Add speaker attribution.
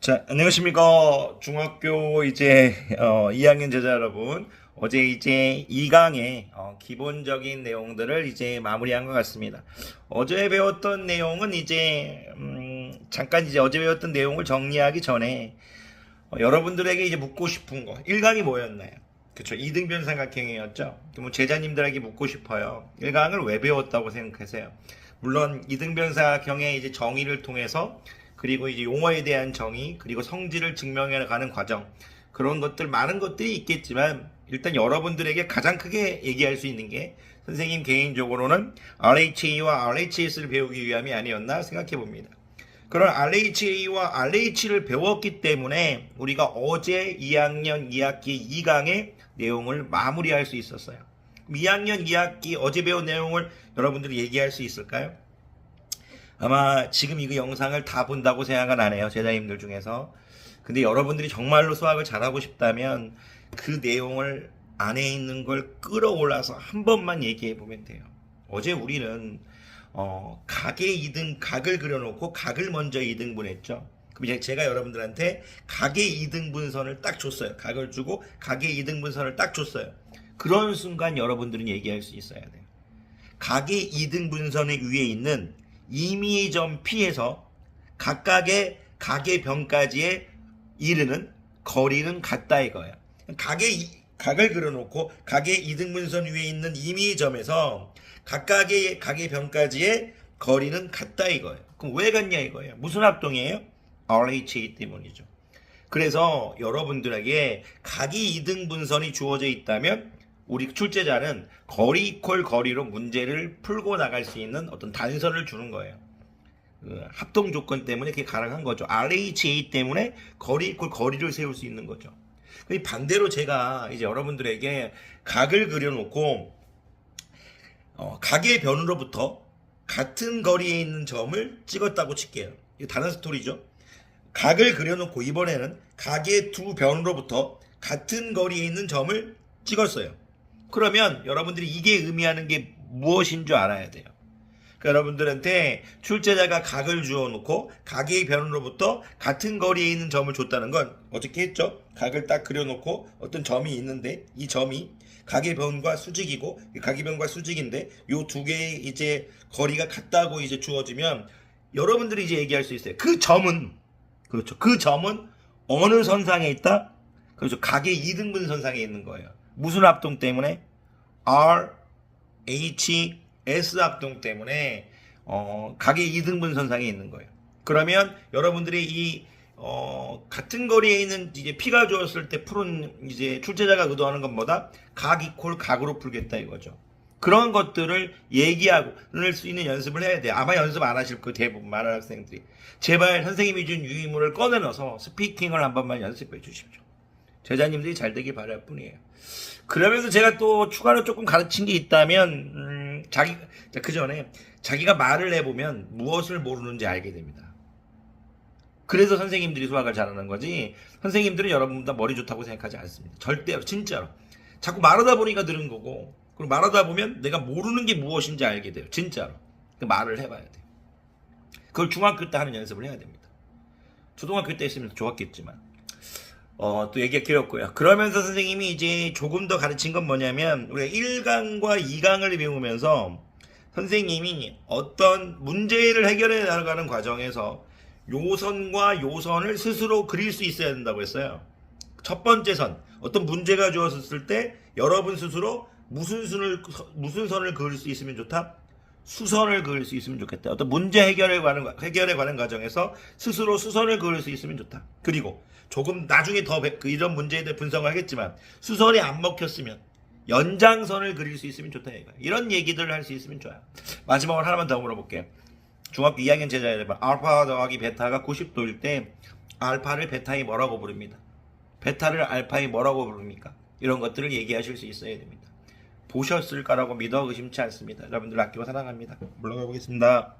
Speaker 1: 자, 안녕하십니까. 중학교 이제 어, 2학년 제자 여러분. 어제 이제 2강의 어, 기본적인 내용들을 이제 마무리한 것 같습니다. 어제 배웠던 내용은 이제 음, 잠깐 이제 어제 배웠던 내용을 정리하기 전에 어, 여러분들에게 이제 묻고 싶은 거. 1강이 뭐였나요? 그렇죠. 이등변 삼각형이었죠. 그럼 제자님들에게 묻고 싶어요. 1강을 왜 배웠다고 생각하세요? 물론 이등변 삼각형의 이제 정의를 통해서 그리고 이제 용어에 대한 정의, 그리고 성질을 증명해 가는 과정, 그런 것들, 많은 것들이 있겠지만, 일단 여러분들에게 가장 크게 얘기할 수 있는 게, 선생님 개인적으로는 RHA와 RHS를 배우기 위함이 아니었나 생각해 봅니다. 그런 RHA와 RH를 배웠기 때문에, 우리가 어제 2학년 2학기 2강의 내용을 마무리할 수 있었어요. 2학년 2학기 어제 배운 내용을 여러분들이 얘기할 수 있을까요? 아마 지금 이거 영상을 다 본다고 생각은 안 해요. 제자님들 중에서. 근데 여러분들이 정말로 수학을 잘하고 싶다면 그 내용을 안에 있는 걸 끌어올라서 한 번만 얘기해 보면 돼요. 어제 우리는 어, 각의 2등 각을 그려놓고 각을 먼저 2등분했죠. 그럼 이제 제가 여러분들한테 각의 2등분선을 딱 줬어요. 각을 주고 각의 2등분선을 딱 줬어요. 그런 순간 여러분들은 얘기할 수 있어야 돼요. 각의 2등분선의 위에 있는 임의의 점 P에서 각각의 각의 변까지의 이르는 거리는 같다 이거예요. 이- 각을 그려놓고 각의 이등분선 위에 있는 임의의 점에서 각각의 각의 변까지의 거리는 같다 이거예요. 그럼 왜 같냐 이거예요. 무슨 합동이에요? RHA 때문이죠. 그래서 여러분들에게 각이 이등분선이 주어져 있다면 우리 출제자는 거리 이퀄 거리로 문제를 풀고 나갈 수 있는 어떤 단서를 주는 거예요. 그 합동 조건 때문에 그게 가능한 거죠. RHA 때문에 거리 이퀄 거리를 세울 수 있는 거죠. 근데 반대로 제가 이제 여러분들에게 각을 그려놓고 어, 각의 변으로부터 같은 거리에 있는 점을 찍었다고 칠게요. 이거 다른 스토리죠. 각을 그려놓고 이번에는 각의 두 변으로부터 같은 거리에 있는 점을 찍었어요. 그러면 여러분들이 이게 의미하는 게 무엇인 줄 알아야 돼요. 그러니까 여러분들한테 출제자가 각을 주어놓고 각의 변으로부터 같은 거리에 있는 점을 줬다는 건 어떻게 했죠? 각을 딱 그려놓고 어떤 점이 있는데 이 점이 각의 변과 수직이고 이 각의 변과 수직인데 요 두 개의 이제 거리가 같다고 이제 주어지면 여러분들이 이제 얘기할 수 있어요. 그 점은 그렇죠. 그 점은 어느 선상에 있다? 그렇죠. 각의 2등분 선상에 있는 거예요. 무슨 합동 때문에? R, H, S 합동 때문에 어, 각의 2등분 선상에 있는 거예요. 그러면 여러분들이 이 어, 같은 거리에 있는 이제 P가 주었을 때 푸른 이제 출제자가 의도하는 것보다 각 이퀄 각으로 풀겠다 이거죠. 그런 것들을 얘기하고 수 있는 연습을 해야 돼요. 아마 연습 안 하실 거 대부분 많은 학생들이. 제발 선생님이 준 유의물을 꺼내놔서 스피킹을 한 번만 연습해 주십시오. 제자님들이 잘 되길 바랄 뿐이에요. 그러면서 제가 또 추가로 조금 가르친 게 있다면, 음, 자기, 그 전에 자기가 말을 해보면 무엇을 모르는지 알게 됩니다. 그래서 선생님들이 수학을 잘하는 거지, 선생님들은 여러분보다 머리 좋다고 생각하지 않습니다. 절대로, 진짜로. 자꾸 말하다 보니까 늘은 거고, 그리고 말하다 보면 내가 모르는 게 무엇인지 알게 돼요. 진짜로. 그 말을 해봐야 돼요. 그걸 중학교 때 하는 연습을 해야 됩니다. 초등학교 때 했으면 좋았겠지만. 어, 또 얘기가 길었고요. 그러면서 선생님이 이제 조금 더 가르친 건 뭐냐면, 우리가 1강과 2강을 배우면서 선생님이 어떤 문제를 해결해 나가는 과정에서 요선과 요선을 스스로 그릴 수 있어야 된다고 했어요. 첫 번째 선, 어떤 문제가 주어졌을 때 여러분 스스로 무슨 선을, 무슨 선을 그을 수 있으면 좋다? 수선을 그을 수 있으면 좋겠다. 어떤 문제 해결에 관한, 해결에 관한 과정에서 스스로 수선을 그을 수 있으면 좋다. 그리고 조금 나중에 더 배- 그 이런 문제에 대해 분석을 하겠지만 수선이 안 먹혔으면 연장선을 그릴 수 있으면 좋다. 이런 얘기들을 할 수 있으면 좋아요. 마지막으로 하나만 더 물어볼게요. 중학교 2학년 제자 여러분, 알파 더하기 베타가 90도일 때 알파를 베타에 뭐라고 부릅니다. 베타를 알파에 뭐라고 부릅니까? 이런 것들을 얘기하실 수 있어야 됩니다. 보셨을 거라고 믿어 의심치 않습니다. 여러분들 아끼고 사랑합니다. 물러가 보겠습니다.